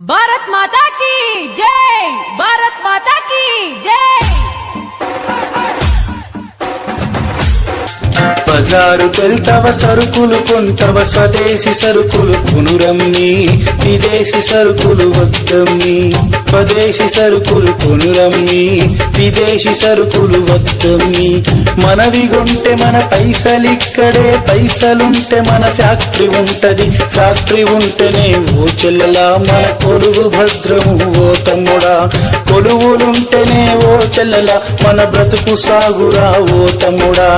భారత్ మాతా key జై! భారత్ మాతా key జై! బజారు వెళ్తవ సరుకులు కొంతవ స్వదేశీ సరుకులు కొనురమ్మి విదేశీ సరుకులు వద్దమ్మి స్వదేశీ సరుకులు కొనురమ్మి విదేశీ సరుకులు వద్దమ్మి మనవిగుంటే మన పైసలిక్కడే పైసలుంటే మన ఫ్యాక్టరీ ఉంటది. ఫ్యాక్టరీ ఉంటేనే ఓ చెల్లెలా మన కొలువు భద్రము ఓ తమ్ముడా. కొలువులుంటేనే ఓ చెల్లెలా మన బ్రతుకు సాగురా ఓ తమ్ముడా.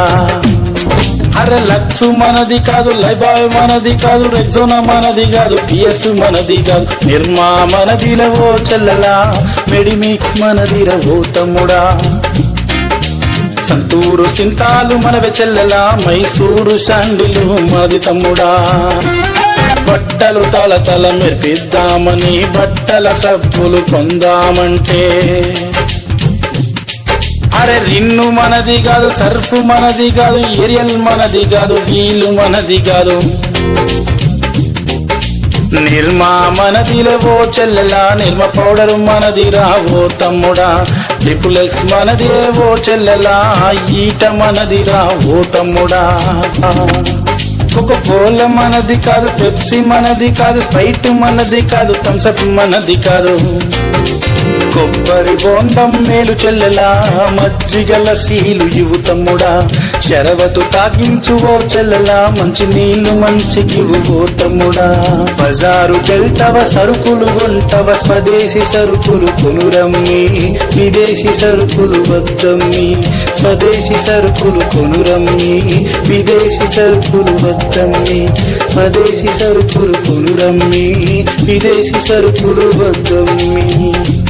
అరే లక్స్ మనది కాదు లైబాయ్ మనది కాదు రెగ్జోనా మనది కాదు పియర్స్ మనది కాదు నిర్మా మనదిల ఓ చెల్లలా మెడిమిక్స్ మనదిర తమ్ముడా. సంతూరు సింతాలు మనవే చెల్లలా మైసూరు శాండిలు మనది తమ్ముడా. బట్టలు తల తల మెరిపిద్దామని బట్టల సబ్బులు కొందామంటే అరే రిన్ను మనది కాదు సర్ఫ్ మనది కాదు ఏరియల్ మనది కాదు వీలు మనది కాదు. నిర్మా మనదిలే ఓ చెల్లెలా నిర్మ పౌడర్ మనది రావో తమ్ముడా. ట్రిపుల్ మనదేవో ఓ చెల్లెలా ఈట మనది రావో తమ్ముడా. ఒక కోల మనది కాదు పెప్సీ మనది కాదు స్పైట్ మనది కాదు థమ్సప్ మనది కాదు. కొబ్బరి బోండం మేలు చెల్లెలా మజ్జిగల సీలు ఇవు తమ్ముడా. చెరవతు తాగించు ఓ చెల్లెలా మంచి నీళ్ళు మంచికివు ఓ తమ్ముడా. బజారు కెళ్తవ సరుకులు కొంటవ స్వదేశీ సరుకులు కొనురమ్మి విదేశీ సరుకులు వద్దమ్మి. స్వదేశీ సరుకులు కొనురమ్మి విదేశీ సరుకులు వద్దమ్మి. స్వదేశీ సరుకులు కొనురమ్మి విదేశీ సరుకులు వద్దమ్మి.